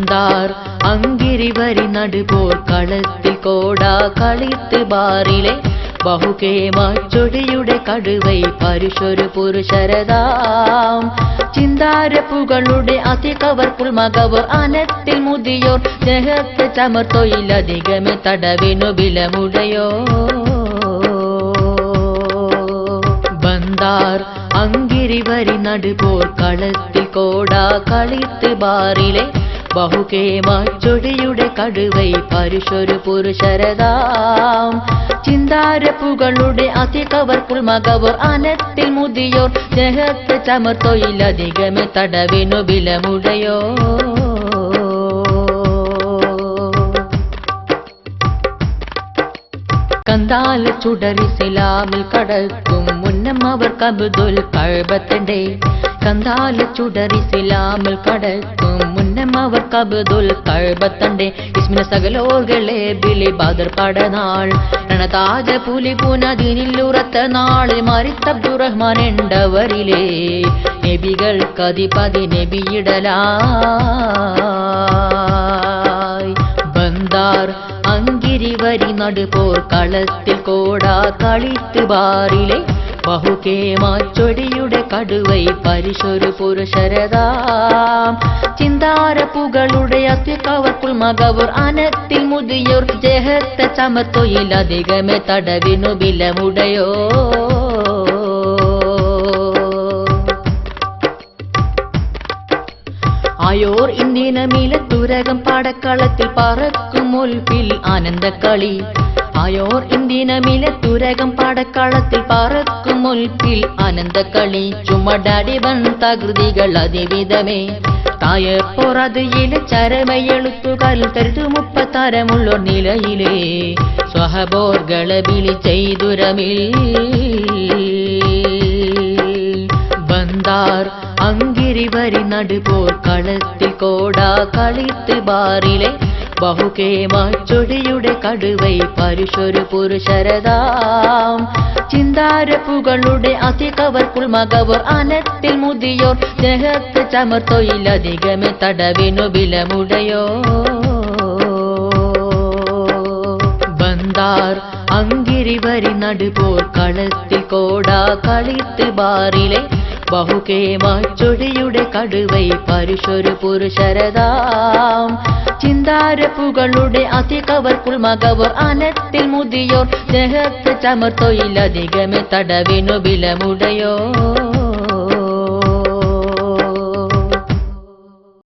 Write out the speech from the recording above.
ബന്ധാർ അങ്കിരിവരി നടുപോർ കളത്തിൽ കോടാ കളിത്ത് ബാറിലെ ബഹുകേമാച്ചൊടിയുടെ കടുവൈ പരുഷൊരു പുരുഷരതാം. ചിന്താരപ്പുകളുടെ അതികവർക്കുൾ മകവർ അനത്തിൽ മുതിയോർ. സ്നേഹത്തെ ചമർത്തൊയിലധികമേ തടവിനു ബിലമുടയോ. ബന്ധാർ അങ്കിരിവരി നടുപോർ കളത്തിൽ കോടാ കളിത്ത് ബാറിലെ ബഹുകേമാച്ചൊടിയുടെ കടുവൈ പരുഷൊരു പുരുഷരതാം. ചിന്താരപ്പുകളുടെ അതികവർക്കുൾ മകവർ അനത്തിൽ മുതിയോർ ദേഹത്തെ ചമർത്തൊയിലധികമേ തടവിനു ബിലമുടയോ കന്താല ചുടറി സിലാമിൽ കടക്കും മുന്നം അവർ കബുദുൽ കഴബത്തണ്ടേ കന്താല ചുടറി സിലാമിൽ കടക്കും മുന്നം അവർ കബുദുൽ കഴബത്തണ്ടേ ഇസ്മിന സകലോകളെ ബിലി ബദർ പടനാൾ. രണതാജ പുലി പുനതിനില്ലുറത്ത നാളെ മരിത്തബ്ദുറഹ്മാൻ എണ്ടവരിലെ. നബികൾ കതിപതി നബിയിടലായി. ബന്ദാർ അങ്കിരിവരി നടുപോർ കളത്തിൽ കോടാ കളിത്ത് ബാറിലെ ബഹുകേമാച്ചൊടിയുടെ കടുവൈ പരിശൊരു പുരുഷരതാം. ചിന്താരപ്പുകളുടെ അത്യുക്കവർക്കുൾ മകവർ അനത്തിൽ മുതിയോർ ജഹത്തെ ചമത്തൊയിലധികമേ തടവിനു ബിലമുടയോ. ആയോർ ഇന്ത്യനമിലെ തുരകം പടക്കളത്തിൽ പറക്കും മുൽപ്പിൽ ആനന്ദക്കളി. ആയോർ ഇന്ത്യനമിലെ തുരകം പടക്കളത്തിൽ പറക്കും മുൽപ്പിൽ ആനന്ദക്കളി ചുമടാടി വൻ തകൃതികൾ അതിവിധമേ തായപ്പോറതിയിലെ ചരമയെഴുത്തുകൾ തരുതു മുപ്പത്തരമുള്ളോർ നിലയിലെ സ്വഹബോർകളെ വിളി ചെയ്തുരമിൽ ബന്ധാർ അങ്കിരിവരി നടുപോർ കളത്തിൽ കോടാ കളിത്ത് ബഹുകേമാച്ചൊടിയുടെ കടുവൈ പരുഷൊരു പുരുഷരതാം. ചിന്താരപ്പുകളുടെ അധികവർക്കുൾ മകവർ അനത്തിൽ മുതിയോർ. ദേഹത്തെ ചമർത്തൊയിലധികമേ തടവിനു വിലമുടയോ ബന്ധാർ അങ്കിരിവരി നടുപോർ കളത്തിൽ കോടാ കളിത്ത് ബാറിലെ ബഹുകേമാച്ചൊടിയുടെ കടുവൈ പരുഷൊരു പുരുഷരതാം. ചിന്താരപ്പുകളുടെ അതികവർക്കുൾ മകവർ അനത്തിൽ മുതിയോർ. ദേഹത്തെ ചമർത്തൊയിലധികമേ തടവിനു ബിലമുടയോ